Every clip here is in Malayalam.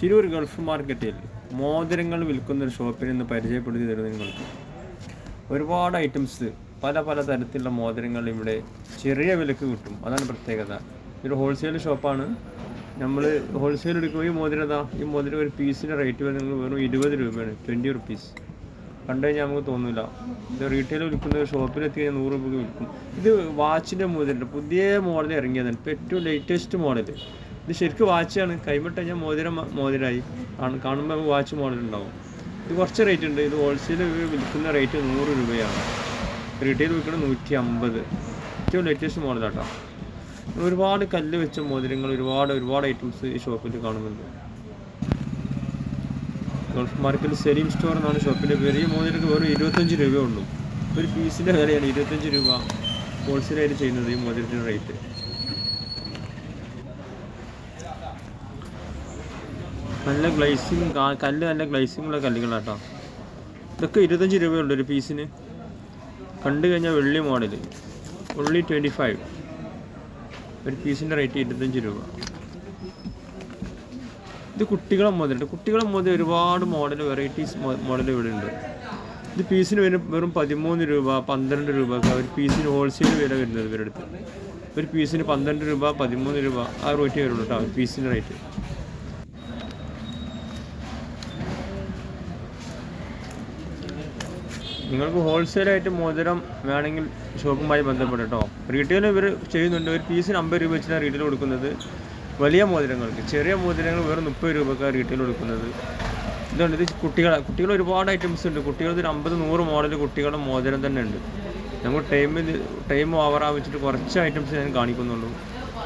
തിരൂർ ഗൾഫ് മാർക്കറ്റിൽ മോതിരങ്ങൾ വിൽക്കുന്ന ഒരു ഷോപ്പിൽ നിന്ന് പരിചയപ്പെടുത്തി തരുന്നത് നിങ്ങൾക്ക്. ഒരുപാട് ഐറ്റംസ് പല പല തരത്തിലുള്ള മോതിരങ്ങൾ ഇവിടെ ചെറിയ വിലക്ക് കിട്ടും. അതാണ് പ്രത്യേകത. ഇതൊരു ഹോൾസെയിൽ ഷോപ്പാണ് നമ്മൾ ഹോൾസെയിൽ എടുക്കുമ്പോൾ ഈ മോതിരം ഈ മോതിരം ഒരു പീസിന്റെ റേറ്റ് വരുന്നത് വെറും ഇരുപത് രൂപയാണ്. ട്വന്റി റുപ്പീസ് കണ്ടു കഴിഞ്ഞാൽ നമുക്ക് തോന്നില്ല ഇത് റീറ്റെയിൽ വിൽക്കുന്ന ഷോപ്പിലെത്തി കഴിഞ്ഞാൽ നൂറ് രൂപയ്ക്ക് വിൽക്കും. ഇത് വാച്ചിന്റെ മോതിരം പുതിയ മോഡൽ ഇറങ്ങിയതാണ്. ഇപ്പോൾ ഏറ്റവും ലേറ്റസ്റ്റ് മോഡൽ ഇത് ശരിക്കും വാച്ചാണ് കൈമിട്ട് ഞാൻ മോതിരം മോതിരായി. കാണുമ്പോൾ വാച്ച് മോഡൽ ഉണ്ടാവും ഇത് കുറച്ച് റേറ്റ് ഉണ്ട്. ഇത് ഹോൾസെയിൽ വിൽക്കുന്ന റേറ്റ് നൂറ് രൂപയാണ്. റീറ്റെയിൽ വിൽക്കുന്നത് നൂറ്റി അമ്പത് ഏറ്റവും ലേറ്റസ്റ്റ് മോഡലാട്ടോ ഒരുപാട് കല്ല് വെച്ച മോതിരങ്ങൾ ഒരുപാട് ഒരുപാട് ഐറ്റംസ് ഈ ഷോപ്പിൽ കാണുന്നുണ്ട്. ഗൾഫ് മാർക്കറ്റ് സെലീം സ്റ്റോർ എന്നാണ് ഷോപ്പിന്റെ പേര്. ഈ മോതിരക്ക് വെറും ഇരുപത്തഞ്ച് രൂപയേ ഉള്ളൂ. ഒരു പീസിന്റെ വിലയാണ് ഇരുപത്തഞ്ച് രൂപ. ഹോൾസെയിലായിട്ട് ചെയ്യുന്നത് ഈ മോതിരത്തിന്റെ റേറ്റ് നല്ല ഗ്ലൈസിങ് കല്ല് നല്ല ഗ്ലൈസിംഗ് ഉള്ള കല്ലുകളാട്ടോ. ഇതൊക്കെ ഇരുപത്തഞ്ച് രൂപയുള്ളൂ ഒരു പീസിന്. കണ്ടു കഴിഞ്ഞാൽ വെള്ളി മോഡൽ ഉള്ളി ട്വന്റി ഫൈവ് ഒരു പീസിന്റെ റേറ്റ് ഇരുപത്തഞ്ച് രൂപ. ഇത് കുട്ടികളെ മോഡലുണ്ട്. കുട്ടികളെ മോഡൽ ഒരുപാട് മോഡൽ വെറൈറ്റീസ് മോഡൽ ഇവിടെ ഉണ്ട് ഇത് പീസിന് വരും വെറും പതിമൂന്ന് രൂപ പന്ത്രണ്ട് രൂപ ഒരു പീസിന് ഹോൾസെയിൽ വില വരുന്നത് ഇവരുടെ അടുത്ത്. ഒരു പീസിന് പന്ത്രണ്ട് രൂപ പതിമൂന്ന് രൂപ ആ റേറ്റ് വരുള്ളൂ കേട്ടോ പീസിന്റെ റേറ്റ് നിങ്ങൾക്ക് ഹോൾസെയിലായിട്ട് മോതിരം വേണമെങ്കിൽ ഷോപ്പുമായി ബന്ധപ്പെട്ട് റീറ്റെയിൽ ഇവർ ചെയ്യുന്നുണ്ട്. ഒരു പീസിന് അമ്പത് രൂപ വെച്ചാണ് റീറ്റെയിൽ കൊടുക്കുന്നത്. വലിയ മോതിരങ്ങൾക്ക് ചെറിയ മോതിരങ്ങൾ വേറെ മുപ്പത് രൂപക്കാണ് റീറ്റെയിൽ കൊടുക്കുന്നത്. ഇതുണ്ട്. ഇത് കുട്ടികളെ കുട്ടികൾ ഒരുപാട് ഐറ്റംസ് ഉണ്ട്. കുട്ടികൾക്ക് ഒരു അമ്പത് നൂറ് മോഡൽ കുട്ടികളുടെ മോതിരം തന്നെ ഉണ്ട്. നമ്മൾ ടൈമിൽ ടൈം ഓവർ ആവിച്ചിട്ട് കുറച്ച് ഐറ്റംസ് ഞാൻ കാണിക്കുന്നുള്ളൂ.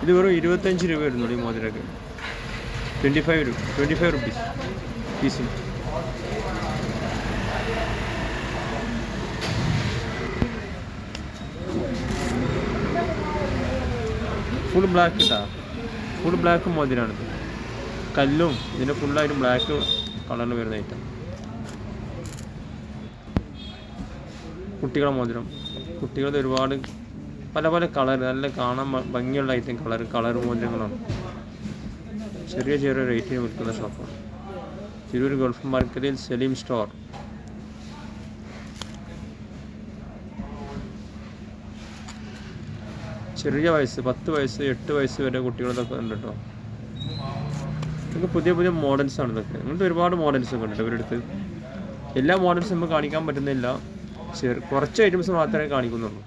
ഇത് വെറും ഇരുപത്തഞ്ച് രൂപ വരുന്നുള്ളൂ ഈ മോതിരക്ക്. ട്വന്റി ഫൈവ് രൂപ ട്വന്റി ഫൈവ് റുപ്പീസ് പീസിന് ഫുൾ ബ്ലാക്ക് ഇട്ടാ. ഫുൾ ബ്ലാക്ക് മോതിരാണ് കല്ലും ഇതിന്റെ ഫുള്ളായിട്ട് ബ്ലാക്ക് കളറിൽ വരുന്ന ഐറ്റം കുട്ടികളെ മോതിരം. കുട്ടികളുടെ ഒരുപാട് പല പല കളർ നല്ല കാണാൻ ഭംഗിയുള്ള ഐറ്റം കളർ കളർ മോതിരങ്ങളാണ്. ചെറിയ ചെറിയ റേറ്റിന് വിൽക്കുന്ന ഷോപ്പാണ് തിരൂർ ഗൾഫ് മാർക്കറ്റിൽ സലീം സ്റ്റോർ ചെറിയ വയസ്സ് പത്ത് വയസ്സ് എട്ട് വയസ്സ് വരെ കുട്ടികളൊക്കെ ഉണ്ട് കേട്ടോ ഇതൊക്കെ പുതിയ പുതിയ മോഡൽസ് ആണ് ഇതൊക്കെ. ഇങ്ങനത്തെ ഒരുപാട് മോഡൽസ് ഒക്കെ ഉണ്ട് അടുത്ത്. എല്ലാ മോഡൽസും നമുക്ക് കാണിക്കാൻ പറ്റുന്നില്ല. ചെറു കുറച്ച് ഐറ്റംസ് മാത്രമേ കാണിക്കുന്നുള്ളൂ.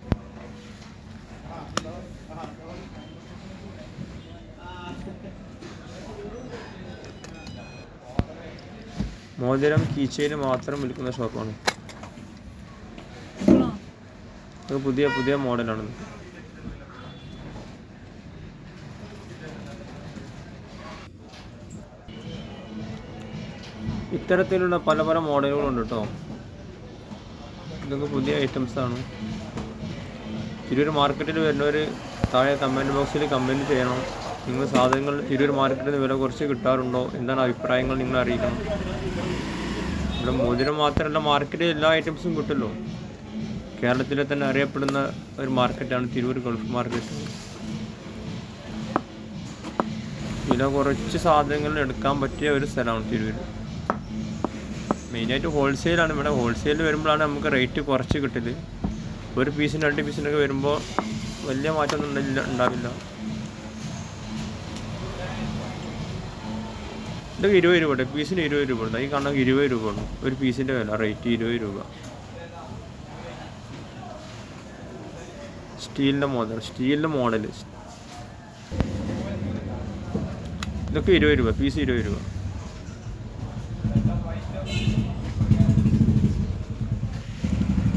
മോതിരം കീച്ചയിൽ മാത്രം വിൽക്കുന്ന ഷോപ്പാണ് പുതിയ പുതിയ മോഡലാണ് ഇത്തരത്തിലുള്ള പല പല മോഡലുകളുണ്ട് കേട്ടോ ഇതൊക്കെ പുതിയ ഐറ്റംസ് ആണ് തിരൂർ മാർക്കറ്റിൽ വരുന്നവർ താഴെ കമന്റ് ബോക്സിൽ കമന്റ് ചെയ്യണം. നിങ്ങൾ സാധനങ്ങൾ തിരൂർ മാർക്കറ്റിൽ വില കുറച്ച് കിട്ടാറുണ്ടോ? എന്താണ് അഭിപ്രായങ്ങൾ നിങ്ങൾ അറിയിക്കണം. ഇവിടെ മോതിരം മാത്രമല്ല മാർക്കറ്റിൽ എല്ലാ ഐറ്റംസും കിട്ടുമല്ലോ. കേരളത്തിലെ തന്നെ അറിയപ്പെടുന്ന ഒരു മാർക്കറ്റാണ് തിരൂർ ഗൾഫ് മാർക്കറ്റ് വില കുറച്ച് സാധനങ്ങൾ എടുക്കാൻ പറ്റിയ ഒരു സ്ഥലമാണ് തിരൂർ മെയിനായിട്ട് ഹോൾസെയിലാണ്. ഇവിടെ ഹോൾസെയിൽ വരുമ്പോഴാണ് നമുക്ക് റേറ്റ് കുറച്ച് കിട്ടൽ ഒരു പീസിന് രണ്ട് പീസിനൊക്കെ വരുമ്പോൾ വലിയ മാറ്റമൊന്നും ഉണ്ടാവില്ല ഉണ്ടാവില്ല. ഇതൊക്കെ ഇരുപത് രൂപ ഉണ്ട്. പീസിന് ഇരുപത് രൂപ ഉണ്ട്. ഈ കാണാൻ ഇരുപത് രൂപ ഉണ്ട് ഒരു പീസിന്റെ വില. റേറ്റ് ഇരുപത് രൂപ. സ്റ്റീലിന്റെ മോഡൽ. സ്റ്റീലിന്റെ മോഡൽ ഇതൊക്കെ ഇരുപത് രൂപ. പീസ് ഇരുപത് രൂപ.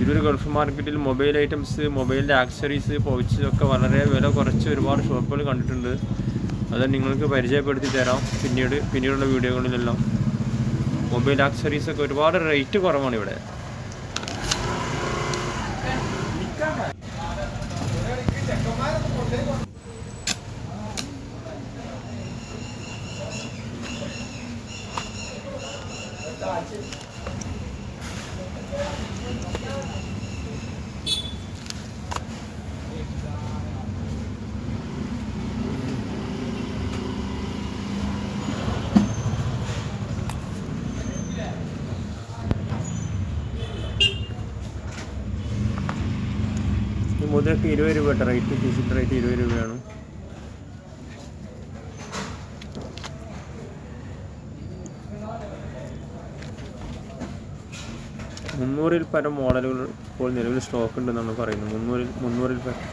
ഇതൊരു ഗൾഫ് മാർക്കറ്റിൽ മൊബൈൽ ഐറ്റംസ് മൊബൈലിന്റെ ആക്സറീസ് പൗച്ച് ഒക്കെ വളരെ വില കുറച്ച് ഒരുപാട് ഷോപ്പുകൾ കണ്ടിട്ടുണ്ട്. അത് നിങ്ങൾക്ക് പരിചയപ്പെടുത്തി തരാം. പിന്നീട് പിന്നീടുള്ള വീഡിയോകളിലെല്ലാം. മൊബൈൽ ആക്സറീസ് ഒക്കെ ഒരുപാട് റേറ്റ് കുറവാണ് ഇവിടെ. Thank you. മുതലൊക്കെ ഇരുപത് രൂപ റേറ്റ് ടി ഷർട്ട് റേറ്റ് ഇരുപത് രൂപയാണ്. മുന്നൂറിൽ പരം മോഡലുകൾ ഇപ്പോൾ നിലവിൽ സ്റ്റോക്ക് ഉണ്ടെന്നാണ് പറയുന്നത്. മുന്നൂറിൽ മുന്നൂറിൽ പരം